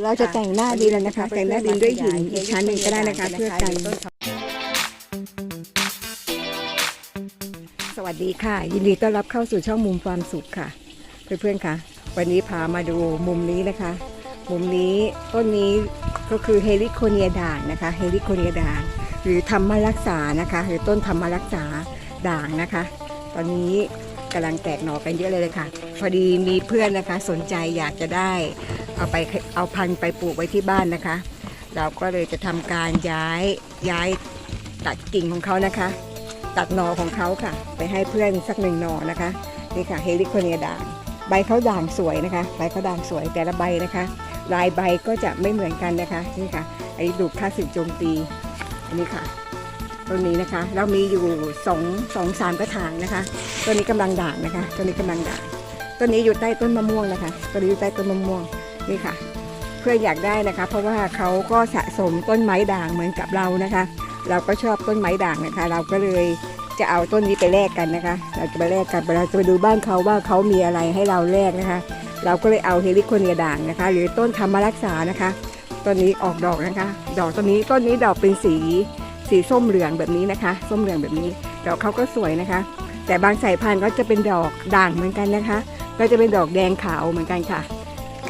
เราจะแต่งหน้าดินนะคะ แต่งหน้าดินด้วยหินอีกชั้นหนึ่งก็ได้นะคะเพื่อกันสวัสดีค่ะ ยินดีต้อนรับเข้าสู่ช่องมุมความสุขค่ะ เพื่อนๆค่ะ วันนี้พามาดูมุมนี้นะคะ มุมนี้ต้นนี้ก็คือเฮลิโคเนียด่างนะคะเฮลิโคเนียด่างหรือธรรมรักษานะคะ หรือต้นธรรมรักษาด่างนะคะ ตอนนี้กำลังแตกหน่อกันเยอะเลยค่ะ พอดีมีเพื่อนนะคะสนใจอยากจะได้ เอาไปเอาพันธุ์ไปปลูกไว้ที่บ้านนะคะ เราก็เลยจะทำการย้ายย้ายตัดกิ่งของเขานะคะ ตัดหนอของเขาค่ะ ไปให้เพื่อนสักหนึ่งหนอนะคะนี่ค่ะเฮลิโคเนียด่างใบเขาด่างสวยนะคะใบเขาด่างสวยแต่ละใบนะคะ ลายใบก็จะไม่เหมือนกันนะคะนี่ค่ะอันนี้ดูค่าสึกโจมตีอันนี้ค่ะต้นนี้นะคะ เรามีอยู่สองสองสามกระถางนะคะต้นนี้กำลังด่างนะคะต้นนี้กำลังด่างต้นนี้อยู่ใต้ต้นมะม่วงนะคะต้นนี้อยู่ใต้ต้นมะม่วง นี่ค่ะ เพื่ออยากได้นะคะ เพราะว่าเขาก็สะสมต้นไม้ด่างเหมือนกับเรานะคะ เราก็ชอบต้นไม้ด่างนะคะ เราก็เลยจะเอาต้นนี้ไปแลกกันนะคะ เราจะไปแลกกันเราจะไปดูบ้านเขาว่าเขามีอะไรให้เราแลกนะคะ เราก็เลยเอาเฮลิโคเนียด่างนะคะ หรือต้นธรรมรักษานะคะต้นนี้ออกดอกนะคะ ดอกต้นนี้ต้นนี้ดอกเป็นสีสีส้มเหลืองแบบนี้นะคะ ส้มเหลืองแบบนี้ ดอกเขาก็สวยนะคะ แต่บางสายพันธุ์ก็จะเป็นดอกด่างเหมือนกันนะคะ ก็จะเป็นดอกแดงขาวเหมือนกันค่ะ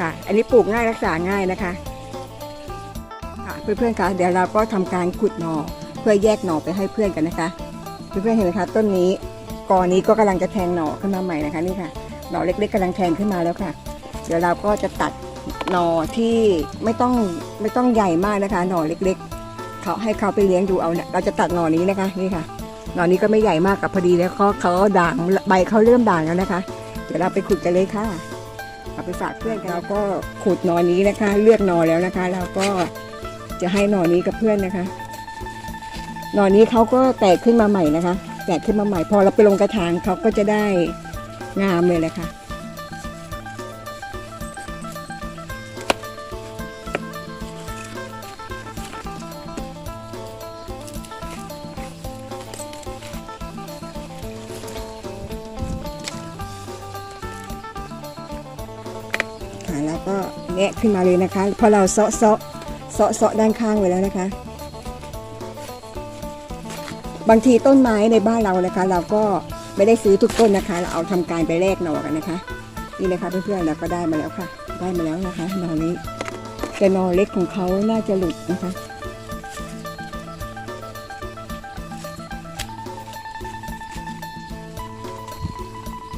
ค่ะ อันนี้ปลูกง่ายรักษาง่ายนะคะค่ะเพื่อนๆคะเดี๋ยวเราก็ทำการขุดหน่อเพื่อแยกหน่อไปให้เพื่อนกันนะคะ เพื่อนๆเห็นไหมคะต้นนี้กอนี้ก็กำลังจะแทงหน่อขึ้นมาใหม่นะคะนี่ค่ะหน่อเล็ก ๆกำลังแทงขึ้นมาแล้วค่ะ เดี๋ยวเราก็จะตัดหน่อที่ไม่ต้องไม่ต้องใหญ่มากนะคะ หน่อเล็ก ๆ เขาให้เขาไปเลี้ยงดูเอาเนี่ยเราจะตัดหน่อนี้นะคะนี่ค่ะหน่อนี้ก็ไม่ใหญ่มากกับพอดีแล้วเขาเขาด่างใบเขาเริ่มด่างแล้วนะคะ เดี๋ยวเราไปขุดกันเลยค่ะ เอาไปฝากเพื่อนกันแล้วก็ขุดหนอนี้นะคะ เลือกหน่อแล้วนะคะ แล้วก็จะให้หนอนี้กับเพื่อนนะคะหนอนี้เขาก็แตกขึ้นมาใหม่นะคะ แตกขึ้นมาใหม่ พอเราไปลงกระถางเขาก็จะได้งามเลยแหละค่ะ ก็แงะขึ้นมาเลยนะคะพอเราเซาะเซาะเซาะเซาะด้านข้างไว้แล้วนะคะ บางทีต้นไม้ในบ้านเรานะคะ เราก็ไม่ได้ซื้อทุกต้นนะคะ เราเอาทำการไปแลกหน่อกันนะคะนี่นะคะเพื่อนๆเราก็ได้มาแล้วค่ะ ได้มาแล้วนะคะหน่อนี้แต่หน่อเล็กของเขาน่าจะหลุดนะคะ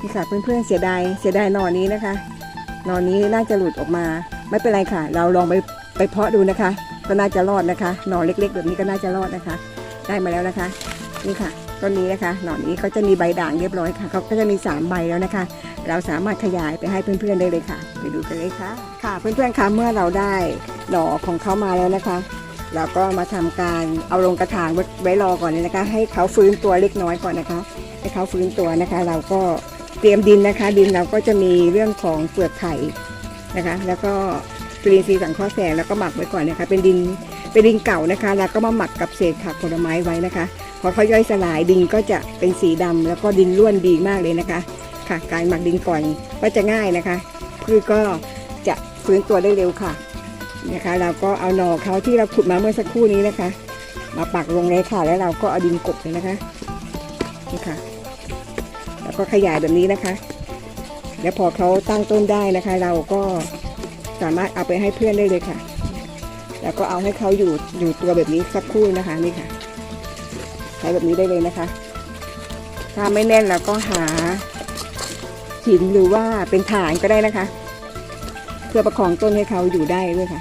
นี่ค่ะเพื่อนๆเสียดายเสียดายหน่อนี้นะคะ นอนนี้น่าจะหลุดออกมา ไม่เป็นไรค่ะ เราลองไปไปเพาะดูนะคะ ก็น่าจะรอดนะคะ หนอนเล็ก ๆ แบบนี้ก็น่าจะรอดนะคะ ได้มาแล้วนะคะ นี่ค่ะต้นนี้นะคะ หนอนนี้เขาจะมีใบด่างเรียบร้อยค่ะเขาก็จะมีสามใบแล้วนะคะ เราสามารถขยายไปให้เพื่อนๆได้เลยค่ะ ไปดูกันเลยค่ะ ค่ะเพื่อนๆคะเมื่อเราได้หน่อของเขามาแล้วนะคะเราก็มาทำการเอาลงกระถางไว้รอก่อนเลยนะคะ ให้เขาฟื้นตัวเล็กน้อยก่อนนะคะ ให้เขาฟื้นตัวนะคะ เราก็ เตรียมดินนะคะ ดินเราก็จะมีเรื่องของเปลือกไข่นะคะ แล้วก็จุลินทรีย์สังเคราะห์แสงแล้วก็หมักไว้ก่อนนะคะ เป็นดินเป็นดินเก่านะคะ แล้วก็มาหมักกับเศษผักผลไม้ไว้นะคะ พอเขาย่อยสลายดินก็จะเป็นสีดำแล้วก็ดินร่วนดีมากเลยนะคะค่ะ การหมักดินก่อนก็จะง่ายนะคะพืชก็จะฟื้นตัวได้เร็วค่ะนะคะ เราก็เอาหน่อเขาที่เราขุดมาเมื่อสักครู่นี้นะคะ มาปักลงเลยค่ะแล้วเราก็เอาดินกบเลยนะคะนี่ค่ะ แล้วก็ขยายแบบนี้นะคะ แล้วพอเขาตั้งต้นได้นะคะ เราก็สามารถเอาไปให้เพื่อนได้เลยค่ะ แล้วก็เอาให้เขาอยู่อยู่ตัวแบบนี้สักครู่นะคะนี่ค่ะ ใช้แบบนี้ได้เลยนะคะ ถ้าไม่แน่นเราก็หาหินหรือว่าเป็นฐานก็ได้นะคะ เพื่อประคองต้นให้เขาอยู่ได้ด้วยค่ะ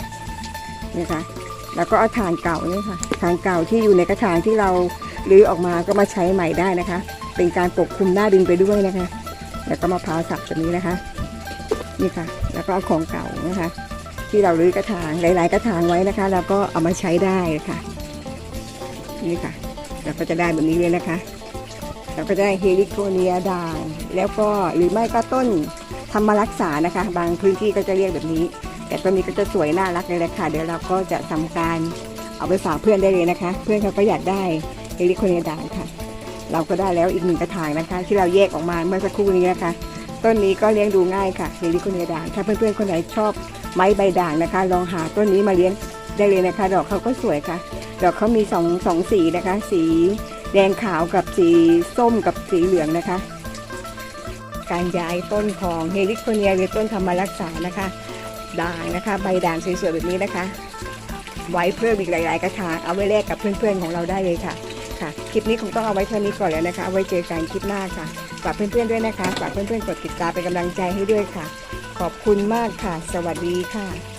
นะคะ แล้วก็เอาฐานเก่าเนี่ยค่ะฐานเก่าที่อยู่ในกระถางที่เรารื้อออกมาก็มาใช้ใหม่ได้นะคะ เป็นการปกคลุมหน้าดินไปด้วยนะคะ แล้วก็มะพร้าวสับแบบนี้นะคะ นี่ค่ะ แล้วก็เอาของเก่านะคะ ที่เรารื้อกระถางหลาย ๆ กระถางไว้นะคะ แล้วก็เอามาใช้ได้ค่ะ นี่ค่ะ เราก็จะได้แบบนี้เลยนะคะ เราก็ได้เฮลิโคเนียด่าง แล้วก็หรือไม่ก็ต้นธรรมรักษานะคะ บางพื้นที่ก็จะเรียกแบบนี้ แต่ต้นนี้ก็จะสวยน่ารักเลยแหละค่ะ เดี๋ยวเราก็จะทำการเอาไปฝากเพื่อนได้เลยนะคะ เพื่อนเขาก็อยากได้เฮลิโคเนียด่างค่ะ เราก็ได้แล้วอีกหนึ่งกระถางนะคะ ที่เราแยกออกมาเมื่อสักครู่นี้นะคะ ต้นนี้ก็เลี้ยงดูง่ายค่ะเฮลิโคเนียด่างถ้าเพื่อนๆคนไหนชอบไม้ใบด่างนะคะ ลองหาต้นนี้มาเลี้ยงได้เลยนะคะ ดอกเขาก็สวยค่ะ ดอกเขามีสองสองสีนะคะ สีแดงขาวกับสีส้มกับสีเหลืองนะคะ การย้ายต้นของเฮลิโคเนียหรือต้นธรรมรักษานะคะ ด่างนะคะ ใบด่างสวยๆแบบนี้นะคะ ไว้เพิ่มอีกหลาย ๆ กระถางเอาไว้แลกกับเพื่อนๆของเราได้เลยค่ะ ค่ะ คลิปนี้คงต้องเอาไว้เท่านี้ก่อนแล้วนะคะเอาไว้เจอกันคลิปหน้าค่ะ ฝากเพื่อนๆด้วยนะคะ ฝากเพื่อนๆกดติดตามเป็นกำลังใจให้ด้วยค่ะ ขอบคุณมากค่ะ สวัสดีค่ะ